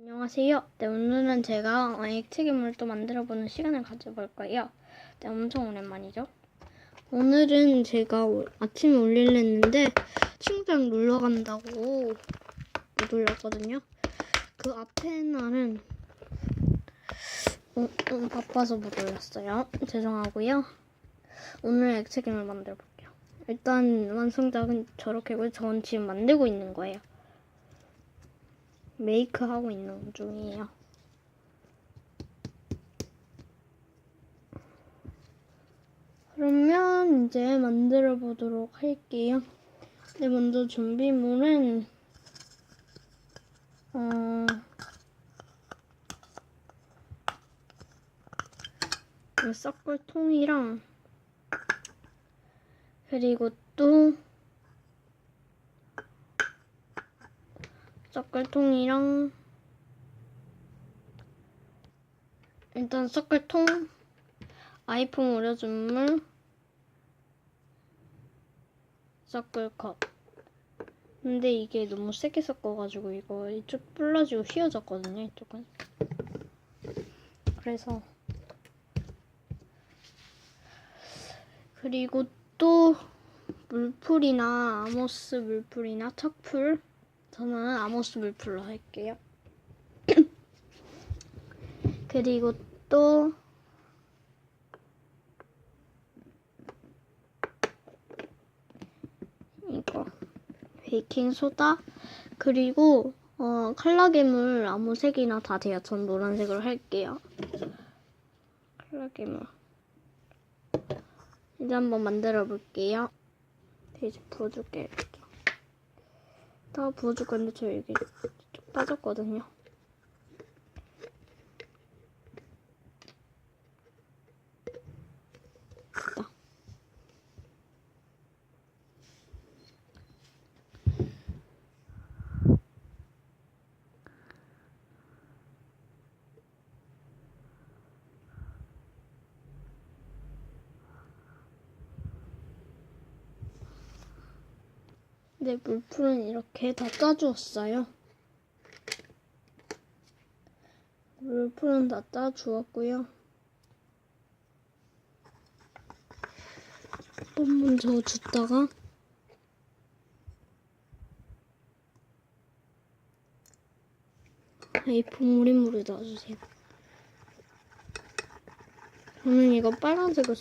안녕하세요. 네, 오늘은 제가 액체괴물을 또 만들어보는 시간을 가져볼 거예요. 네, 엄청 오랜만이죠. 오늘은 제가 오- 아침에 올리려 했는데 친구랑 놀러 간다고 못 올렸거든요. 그 앞에 날은 어, 좀 바빠서 못 올렸어요. 죄송하고요. 오늘 액체괴물 만들어 볼게요. 일단 완성작은 저렇게고 전 지금 만들고 있는 거예요. 메이크 하고 있는 중이에요. 그러면 이제 만들어 보도록 할게요. 네, 먼저 준비물은 어, 이 섞을 통이랑 그리고 또 섞을통이랑 일단 섞을통 아이폰 우려준 물 섞을컵. 근데 이게 너무 세게 섞어가지고 이거 이쪽 불러지고 휘어졌거든요 이쪽은. 그래서 그리고 또 물풀이나 아모스 물풀이나 척풀 저는 아모스 물풀로 할게요. 그리고 또 이거 베이킹 소다 그리고 어, 칼라 괴물 아무 색이나 다 돼요. 전 노란색으로 할게요. 칼라 괴물 이제 한번 만들어 볼게요. 네, 이제 부어줄게요. 다 부어줄 건데 저 여기 쭉 빠졌거든요. 네, 물풀은 이렇게 다 짜주었어요. 물풀은 다 짜주었고요. 한번 저어줬다가 아이폰 우린물을 넣어주세요. 저는 이거 빨간색을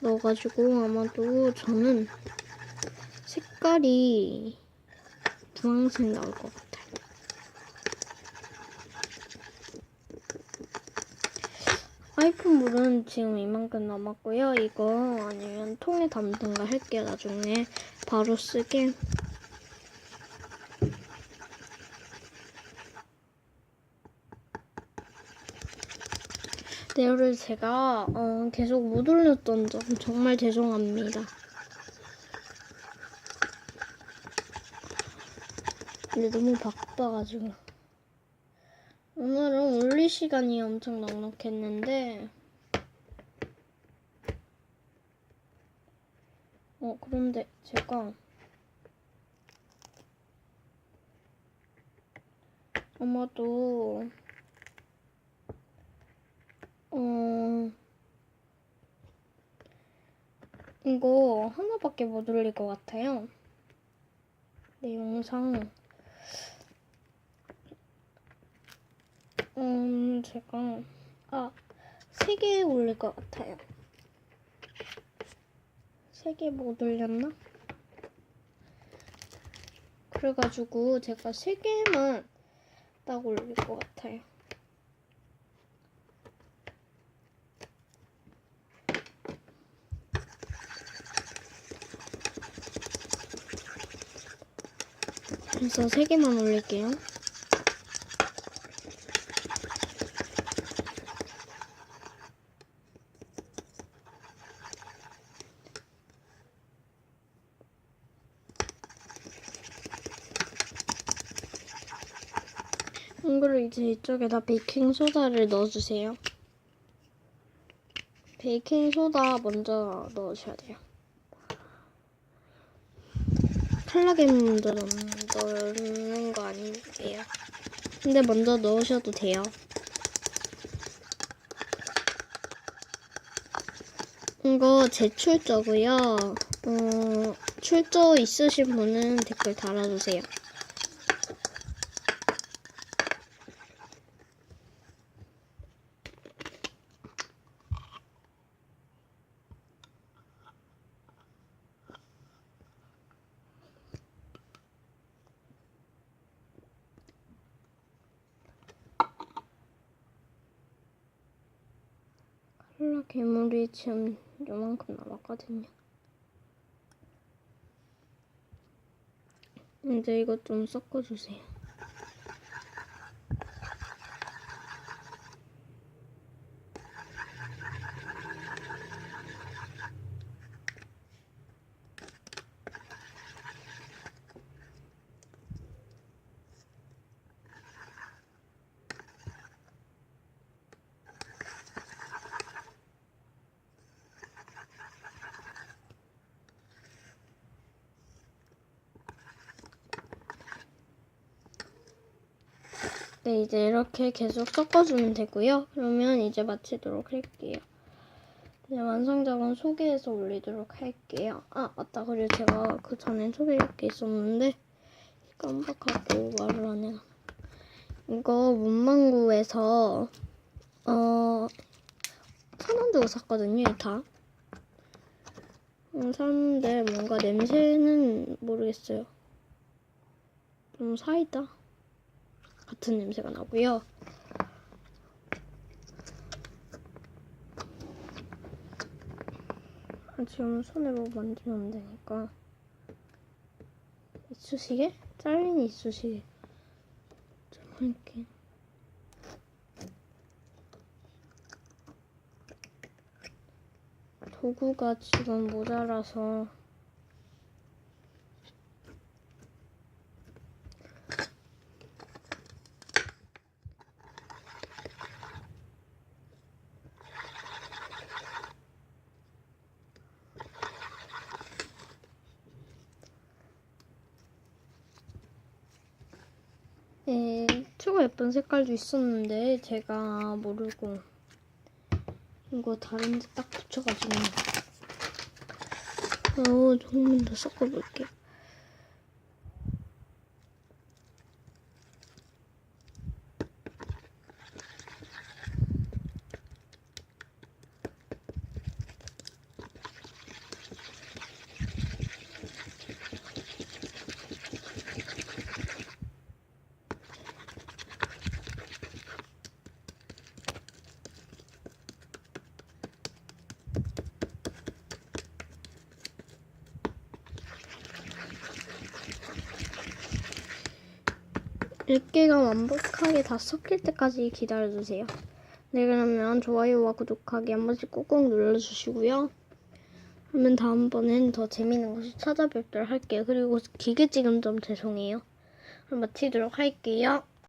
넣어가지고 아마도 저는 색깔이 주황색 나올 것 같아요. 아이폰 물은 지금 이만큼 남았고요. 이거 아니면 통에 담든가 할게요. 나중에 바로 쓰게. 내용을 제가 어, 계속 못 올렸던 점 정말 죄송합니다. 근데 너무 바빠가지고. 오늘은 올릴 시간이 엄청 넉넉했는데. 어 그런데 제가 아마도 어 이거 하나밖에 못 올릴 것 같아요. 내 영상 음, 제가, 아, 세 개 올릴 것 같아요. 세 개 못 올렸나? 그래가지고 제가 세 개만 딱 올릴 것 같아요. 그래서 세 개만 올릴게요. 이거를 이제 이쪽에다 베이킹 소다를 넣어주세요. 베이킹 소다 먼저 넣으셔야 돼요. 먼저 넣는 거 아니에요? 근데 먼저 넣으셔도 돼요. 이거 제출저고요. 어, 출저 있으신 분은 댓글 달아주세요. 콜라 괴물이 지금 요만큼 남았거든요. 이제 이것 좀 섞어주세요. 네, 이제 이렇게 계속 섞어주면 되고요. 그러면 이제 마치도록 할게요. 네, 완성작은 소개해서 올리도록 할게요. 아, 맞다. 그리고 제가 그 전에 소개할 게 있었는데 깜빡하고 말을 안 해요. 이거 문방구에서 어, 천원 주고 샀거든요, 이 다. 음, 샀는데 뭔가 냄새는 모르겠어요. 좀 사이다. 같은 냄새가 나고요. 아, 지금 뭐 만지면 안 되니까. 이쑤시개? 잘린 이쑤시개. 좀 할게. 도구가 지금 모자라서 네, 추가 예쁜 색깔도 있었는데 제가 모르고 이거 다른 데 딱 붙여가지고 어, 조금 더 섞어볼게요. 일개가 완벽하게 다 섞일 때까지 기다려주세요. 네, 그러면 좋아요와 구독하기 한 번씩 꾹꾹 눌러주시고요. 그러면 다음번엔 더 재밌는 것을 찾아뵙도록 할게요. 그리고 기계 지금 좀 죄송해요. 그럼 마치도록 할게요.